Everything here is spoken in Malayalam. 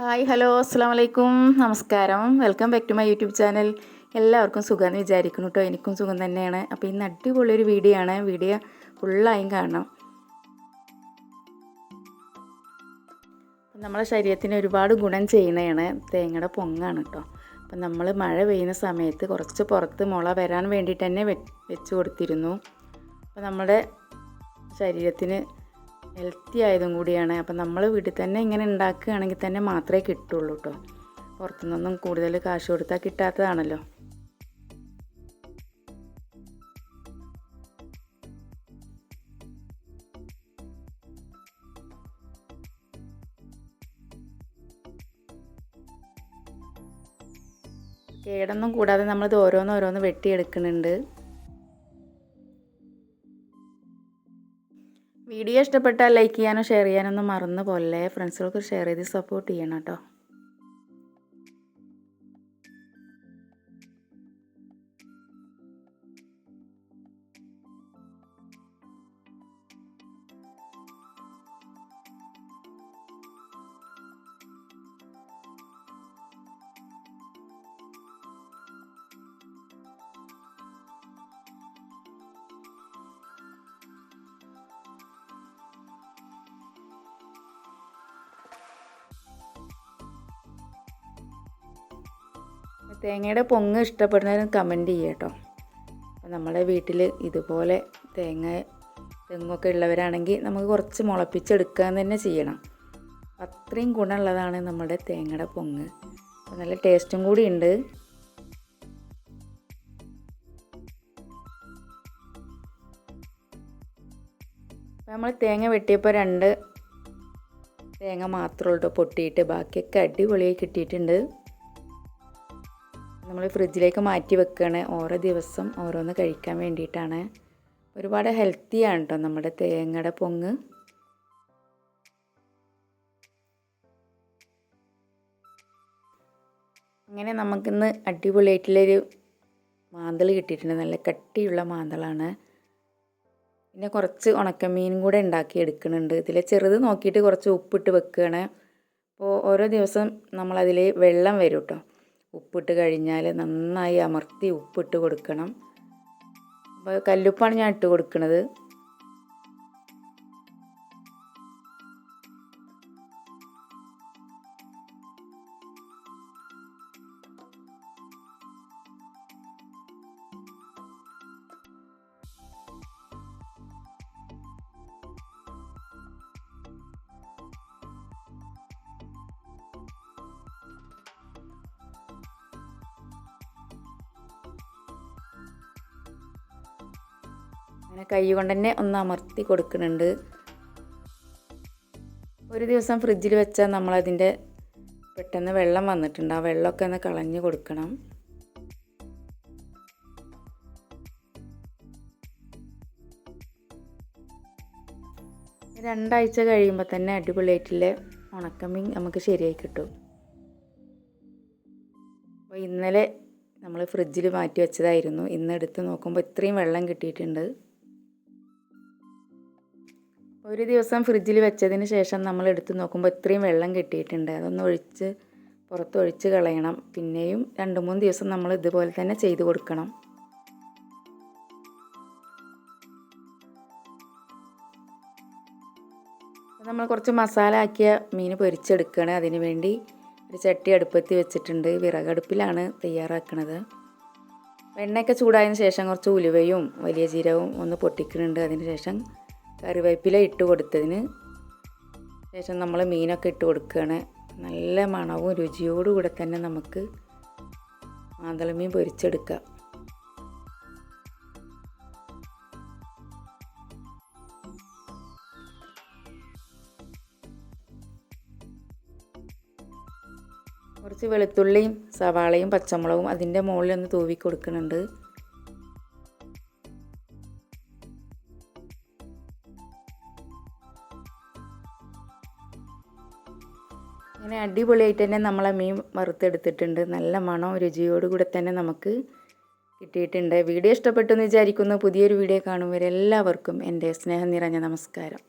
ഹായ് ഹലോ അസ്സാം വലൈക്കും നമസ്കാരം. Welcome back to my YouTube channel. എല്ലാവർക്കും സുഖമെന്ന് വിചാരിക്കുന്നു കേട്ടോ എനിക്കും സുഖം തന്നെയാണ്. അപ്പോൾ ഇന്ന് അടിപൊളിയൊരു വീഡിയോ ആണ്. വീഡിയോ ഫുള്ളായും കാണണം. നമ്മളെ ശരീരത്തിന് ഒരുപാട് ഗുണം ചെയ്യുന്നതാണ് തേങ്ങയുടെ പൊങ്ങാണ് കേട്ടോ അപ്പം നമ്മൾ മഴ പെയ്യുന്ന സമയത്ത് കുറച്ച് പുറത്ത് മുള വരാൻ വേണ്ടിയിട്ട് തന്നെ വെച്ച് കൊടുത്തിരുന്നു. അപ്പം നമ്മുടെ ശരീരത്തിന് ഹെൽത്തി ആയതും കൂടിയാണ്. അപ്പം നമ്മൾ വീട്ടിൽ തന്നെ ഇങ്ങനെ ഉണ്ടാക്കുകയാണെങ്കിൽ തന്നെ മാത്രമേ കിട്ടുള്ളൂ കേട്ടോ പുറത്തുനിന്നൊന്നും കൂടുതൽ കാശ് കൊടുത്താൽ കിട്ടാത്തതാണല്ലോ. കേടൊന്നും കൂടാതെ നമ്മളിത് ഓരോന്നോരോന്ന് വെട്ടിയെടുക്കുന്നുണ്ട്. വീഡിയോ ഇഷ്ടപ്പെട്ടാൽ ലൈക്ക് ചെയ്യാനോ ഷെയർ ചെയ്യാനൊന്നും മറന്നു പോലെ ഫ്രണ്ട്സുകൾക്ക് ഷെയർ ചെയ്ത് സപ്പോർട്ട് ചെയ്യണം കേട്ടോ. തേങ്ങയുടെ പൊങ്ങ് ഇഷ്ടപ്പെടുന്നവരും കമന്റ് ചെയ്യുക കേട്ടോ. അപ്പോൾ നമ്മുടെ വീട്ടിൽ ഇതുപോലെ തേങ്ങ തെങ്ങൊക്കെ ഉള്ളവരാണെങ്കിൽ നമുക്ക് കുറച്ച് മുളപ്പിച്ചെടുക്കാൻ തന്നെ ചെയ്യണം. അത്രയും ഗുണമുള്ളതാണ് നമ്മുടെ തേങ്ങയുടെ പൊങ്ങ്. നല്ല ടേസ്റ്റും കൂടി ഉണ്ട്. നമ്മൾ തേങ്ങ വെട്ടിയപ്പോൾ രണ്ട് തേങ്ങ മാത്രമേ ഉള്ളൂ പൊട്ടിയിട്ട്. ബാക്കിയൊക്കെ അടിപൊളിയായി കിട്ടിയിട്ടുണ്ട്. നമ്മൾ ഫ്രിഡ്ജിലേക്ക് മാറ്റി വെക്കുകയാണ് ഓരോ ദിവസം ഓരോന്ന് കഴിക്കാൻ വേണ്ടിയിട്ടാണ്. ഒരുപാട് ഹെൽത്തിയാണ് കേട്ടോ നമ്മുടെ തേങ്ങയുടെ പൊങ്ങ്. അങ്ങനെ നമുക്കിന്ന് അടിപൊളിയായിട്ടുള്ളൊരു മാന്തൽ കിട്ടിയിട്ടുണ്ട്. നല്ല കട്ടിയുള്ള മാന്തളാണ്. പിന്നെ കുറച്ച് ഉണക്കമീനും കൂടെ ഉണ്ടാക്കി എടുക്കുന്നുണ്ട്. ഇതിൽ ചെറുത് നോക്കിയിട്ട് കുറച്ച് ഉപ്പിട്ട് വെക്കുകയാണ് അപ്പോൾ ഓരോ ദിവസം നമ്മളതിൽ വെള്ളം വരും കേട്ടോ ഉപ്പിട്ട് കഴിഞ്ഞാൽ നന്നായി അമർത്തി ഉപ്പിട്ട് കൊടുക്കണം. അപ്പോൾ കല്ലുപ്പാണ് ഞാൻ ഇട്ട് കൊടുക്കുന്നത് അങ്ങനെ കൈ കൊണ്ട് തന്നെ ഒന്ന് അമർത്തി കൊടുക്കുന്നുണ്ട്. ഒരു ദിവസം ഫ്രിഡ്ജിൽ വെച്ചാൽ നമ്മളതിന്റെ പെട്ടെന്ന് വെള്ളം വന്നിട്ടുണ്ട്. ആ വെള്ളമൊക്കെ ഒന്ന് കളഞ്ഞ് കൊടുക്കണം. രണ്ടാഴ്ച കഴിയുമ്പോൾ തന്നെ അടിപൊളിയായിട്ടുള്ള ഉണക്കമീൻ നമുക്ക് ശരിയായി കിട്ടും. അപ്പോൾ ഇന്നലെ നമ്മൾ ഫ്രിഡ്ജിൽ മാറ്റി വെച്ചതായിരുന്നു. ഇന്ന് എടുത്ത് നോക്കുമ്പോൾ ഇത്രയും വെള്ളം കിട്ടിയിട്ടുണ്ട്. ഒരു ദിവസം ഫ്രിഡ്ജിൽ വെച്ചതിന് ശേഷം നമ്മൾ എടുത്ത് നോക്കുമ്പോൾ ഇത്രയും വെള്ളം കിട്ടിയിട്ടുണ്ട്. അതൊന്ന് ഒഴിച്ച് പുറത്തൊഴിച്ച് കളയണം. പിന്നെയും രണ്ട് മൂന്ന് ദിവസം നമ്മൾ ഇതുപോലെ തന്നെ ചെയ്ത് കൊടുക്കണം. നമ്മൾ കുറച്ച് മസാല ആക്കിയ മീൻ പൊരിച്ചെടുക്കുകയാണ് അതിന് വേണ്ടി ഒരു ചട്ടി അടുപ്പത്തി വെച്ചിട്ടുണ്ട്. വിറകടുപ്പിലാണ് തയ്യാറാക്കുന്നത് വെണ്ണയൊക്കെ ചൂടായതിന് ശേഷം കുറച്ച് ഉലുവയും വലിയ ജീരകവും ഒന്ന് പൊട്ടിക്കുന്നുണ്ട്. അതിന് ശേഷം കറിവേപ്പില ഇട്ട് കൊടുത്തതിന് ശേഷം നമ്മൾ മീനൊക്കെ ഇട്ട് കൊടുക്കുകയാണ്. നല്ല മണവും രുചിയോടുകൂടെ തന്നെ നമുക്ക് മാന്തളമീൻ പൊരിച്ചെടുക്കാം. കുറച്ച് വെളുത്തുള്ളിയും സവാളയും പച്ചമുളകും അതിന്റെ മുകളിൽ ഒന്ന് തൂവി കൊടുക്കുന്നുണ്ട്. അങ്ങനെ അടിപൊളിയായിട്ട് തന്നെ നമ്മളെ മീൻ വറുത്തെടുത്തിട്ടുണ്ട്. നല്ല മണം രുചിയോടുകൂടെ തന്നെ നമുക്ക് കിട്ടിയിട്ടുണ്ട്. വീഡിയോ ഇഷ്ടപ്പെട്ടു എന്ന് വിചാരിക്കുന്നു. പുതിയൊരു വീഡിയോ കാണുമ്പോൾ എല്ലാവർക്കും എന്റെ സ്നേഹം നിറഞ്ഞ നമസ്കാരം.